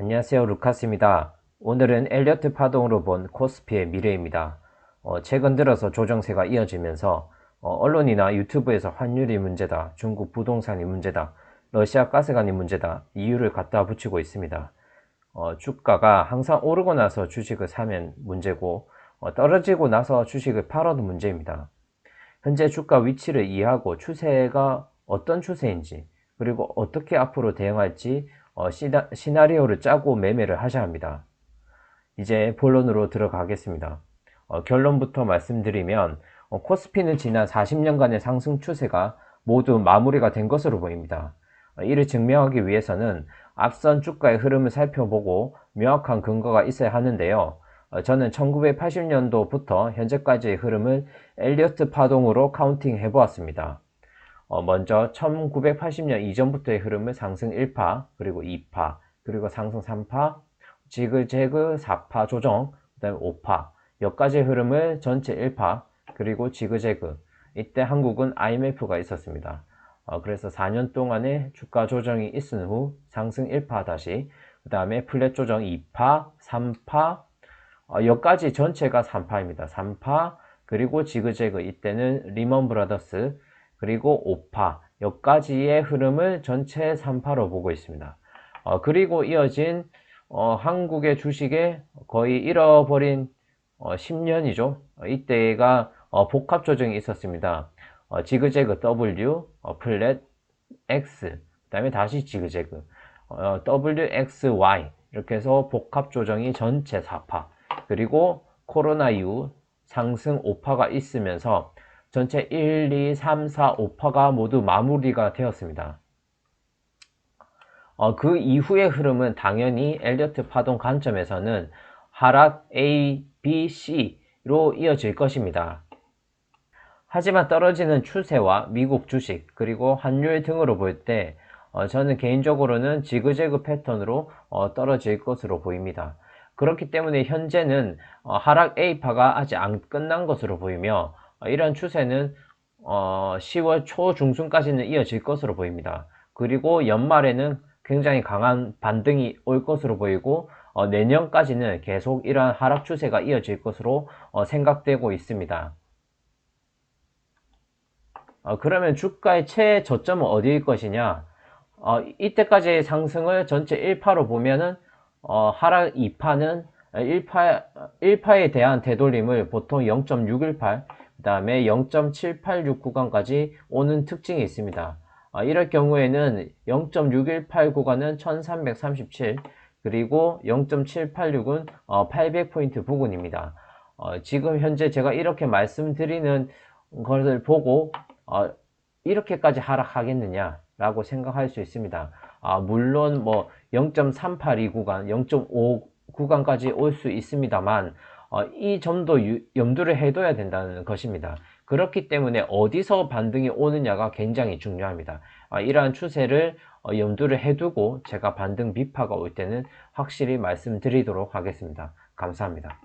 안녕하세요 루카스입니다. 오늘은 엘리어트 파동으로 본 코스피의 미래입니다. 어, 최근 들어서 조정세가 이어지면서 어, 언론이나 유튜브에서 환율이 문제다, 중국 부동산이 문제다, 러시아 가스관이 문제다 이유를 갖다 붙이고 있습니다. 어, 주가가 항상 오르고 나서 주식을 사면 문제고 어, 떨어지고 나서 주식을 팔아도 문제입니다. 현재 주가 위치를 이해하고 추세가 어떤 추세인지 그리고 어떻게 앞으로 대응할지 어, 시나, 시나리오를 짜고 매매를 하셔야 합니다. 이제 본론으로 들어가겠습니다. 어, 결론부터 말씀드리면 어, 코스피는 지난 40년간의 상승 추세가 모두 마무리가 된 것으로 보입니다. 어, 이를 증명하기 위해서는 앞선 주가의 흐름을 살펴보고 명확한 근거가 있어야 하는데요. 어, 저는 1980년도부터 현재까지의 흐름을 엘리어트 파동으로 카운팅 해보았습니다. 어, 먼저 1980년 이전부터의 흐름을 상승 1파, 그리고 2파, 그리고 상승 3파, 지그재그 4파 조정, 그 다음에 5파, 여기까지의 흐름을 전체 1파, 그리고 지그재그, 이때 한국은 IMF가 있었습니다. 어, 그래서 4년 동안의 주가 조정이 있은 후 상승 1파 다시, 그 다음에 플랫 조정 2파, 3파, 어, 여기까지 전체가 3파입니다. 3파, 그리고 지그재그, 이때는 리먼 브라더스, 그리고 5파 여기까지의 흐름을 전체 3파로 보고 있습니다. 어, 그리고 이어진 어, 한국의 주식에 거의 잃어버린 어, 10년이죠. 어, 이때가 어, 복합 조정이 있었습니다. 어, 지그재그 W, 어, 플랫 X, 그 다음에 다시 지그재그 W, X, Y 이렇게 해서 복합 조정이 전체 4파 그리고 코로나 이후 상승 5파가 있으면서 전체 1, 2, 3, 4, 5파가 모두 마무리가 되었습니다. 어, 그 이후의 흐름은 당연히 엘리어트 파동 관점에서는 하락 A, B, C로 이어질 것입니다. 하지만 떨어지는 추세와 미국 주식 그리고 환율 등으로 볼때 어, 저는 개인적으로는 지그재그 패턴으로 어, 떨어질 것으로 보입니다. 그렇기 때문에 현재는 어, 하락 A파가 아직 안 끝난 것으로 보이며 어, 이런 추세는 어, 10월 초 중순까지는 이어질 것으로 보입니다. 그리고 연말에는 굉장히 강한 반등이 올 것으로 보이고 어, 내년까지는 계속 이러한 하락 추세가 이어질 것으로 어, 생각되고 있습니다. 어, 그러면 주가의 최저점은 어디일 것이냐? 어, 이때까지의 상승을 전체 1파로 보면은 어, 하락 2파는 1파, 1파에 대한 되돌림을 보통 0.618, 그 다음에 0.786 구간까지 오는 특징이 있습니다. 어, 이럴 경우에는 0.618 구간은 1337 그리고 0.786은 어, 800포인트 부근입니다. 어, 지금 현재 제가 이렇게 말씀드리는 것을 보고 어, 이렇게까지 하락하겠느냐 라고 생각할 수 있습니다. 아, 물론 뭐 0.382 구간, 0.5 구간까지 올 수 있습니다만 어, 이 점도 유, 염두를 해둬야 된다는 것입니다. 그렇기 때문에 어디서 반등이 오느냐가 굉장히 중요합니다. 어, 이러한 추세를 어, 염두를 해두고 제가 반등 비파가 올 때는 확실히 말씀드리도록 하겠습니다. 감사합니다.